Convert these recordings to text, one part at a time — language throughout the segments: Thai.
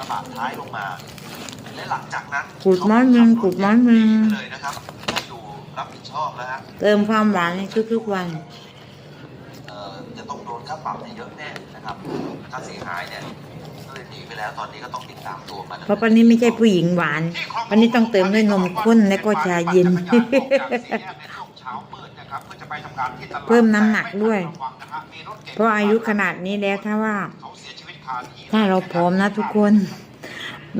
ระบะท้ายลงมา และหลังจากนั้น Good morning Good morning เลยนะครับให้อยู่รับผิดชอบแล้วฮะเติมความหวานในทุกๆวันเอ่อจะต้องโดนค่าปรับเนี่ยเยอะแน่นะครับค่าเสียหายเนี่ยก็เลยหนีไปแล้วตอนนี้ก็ต้องติดตามตัวมาดำเพราะปันนี้ไม่ใช่ผู้หญิงหวานวันนี้ต้องเติมด้วยนมข้นและก็ชาเย็นเพิ่มน้ำหนักด้วย เพราะอายุขนาดนี้แล้วถ้าว่า ถ้าเราพร้อมนะทุกคน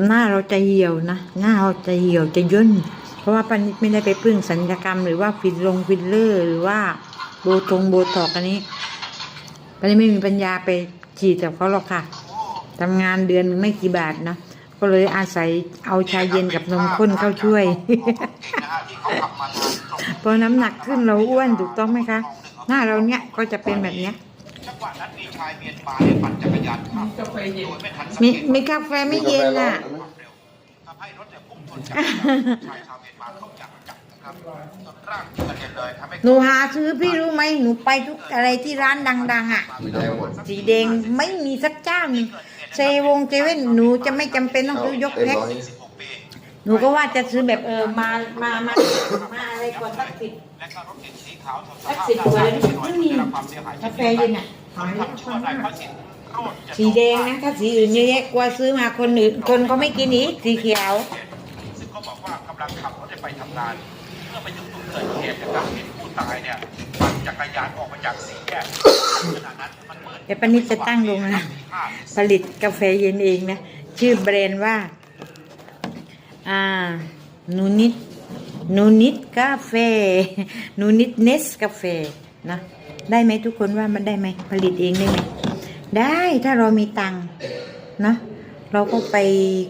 หน้าเราจะเหี่ยวนะ หน้าเราจะเหี่ยวจะย่น เพราะว่าปานิดไม่ได้ไปพึ่งสัญญกรรม หรือว่าฟิลลงฟิลเลอร์ หรือว่าโบตรงโบตอกอันนี้ปานิดไม่มีปัญญาไปฉีดกับเขาหรอกค่ะทำงานเดือนไม่กี่บาทนะก็เลยอาศัยเอาชาเย็นกับนมข้นเข้าช่วย พอน้ำหนักขึ้นเราอ้วนถูกต้องไหมคะ หน้าเราเนี้ยก็จะเป็นแบบเนี้ย จังหวะนั้นมีชายเมียนมาเนี่ยปั่นจักรยานข้ามโดยไม่ทันสังมีเกตมีกาแฟไม่เย็นอะทำให้รถเนี่ยพุ่งชนจักรยานชายชาวเมียนมาเข้าอย่างจังนะครับจนร่างกระเด็นเลยทำให้หนูหาซื้อพี่รู้ไหมหนูไปทุกอะไรที่ร้านดัง ๆ อะสีแดงไม่มีสักเจ้าหนึงเซวงเจเว่นหนูจะไม่จำเป็นต้องซื้อยกแพ็ค16ปี หนูก็ว่าจะซื้อแบบเออมา มา มา มาอะไรก่อนสักสิบและก็รถเก๋งสีขาวชนสสักภาพสิบด้านตัวซ้ายเลยที่หน่อยไม่ที่มีได้รับความเสียหายกาแฟเย็นอะคนทำชั่วนายพระสิทธิ์โรจน์จะสีแดงนะถ้าสีอื่นเยอะแยะกลัวซื้อมาคนอื่นคนเขาไม่กินอีกสีเขียว ซึ่งเขาบอกว่ากำลังขับรถไปทำงานเมื่อไปถึงจุดเกิดเหตุนะครับเห็นผู้ตายเนี่ยปั่นจักรยานออกมาจากสี่แยกขณะนั้นมันมืด เดี๋ยวป้านิดจะตั้งโรงงานผลิตกาแฟเย็นเองนะ ชื่อแบรนด์ว่า อ่านูนิดนูนิดกาแฟนูนิดเนสกาแฟนะได้ไหมทุกคนว่ามันได้ไหมผลิตเองได้ไหมได้ถ้าเรามีตังค์นะเราก็ไป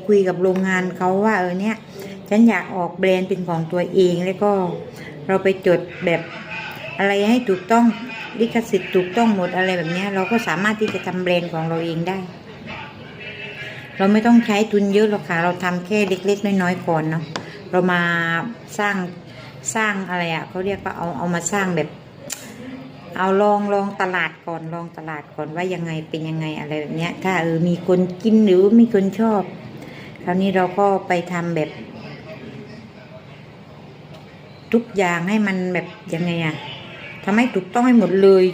คุยกับโรงงานเขาว่าเออเนี่ยฉันอยากออกแบรนด์เป็นของตัวเองแล้วก็เราไปจดแบบอะไรให้ถูกต้องลิขสิทธิ์ถูกต้องหมดอะไรแบบนี้เราก็สามารถที่จะทำแบรนด์ของเราเองได้ เราไม่ต้องใช้ทุนเยอะหรอกค่ะ เราทำแค่เล็ก ๆ น้อยๆก่อนเนาะเรามาสร้างสร้างอะไรอะ่ะเขาเรียกว่าเอาเอามาสร้างแบบ เอาลองลองตลาดก่อนลองตลาดก่อนว่ายังไงเป็นยังไงอะไรแบบเนี้ย ถ้าเออมีคนกินหรือมีคนชอบ คราวนี้เราก็ไปทำแบบ ทุกอย่างให้มันแบบยังไงอะทำให้ถูกต้องให้หมดเลย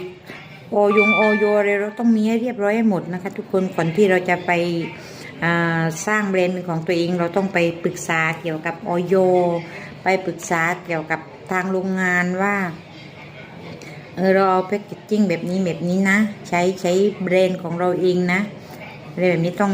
โอยงโอโยอะไรเราต้องมีให้เรียบร้อยให้หมดนะคะ ทุกคนก่อนที่เราจะไป สร้างแบรนด์ของตัวเองเราต้องไปปรึกษาเกี่ยวกับออยไปปรึกษาเกี่ยวกับทางโรงงานว่าเออเราเอาแพ็กเกจจิ้งแบบนี้แบบนี้นะ ใช้ใช้แบรนด์ของเราเองนะอะไรแบบนี้ต้อง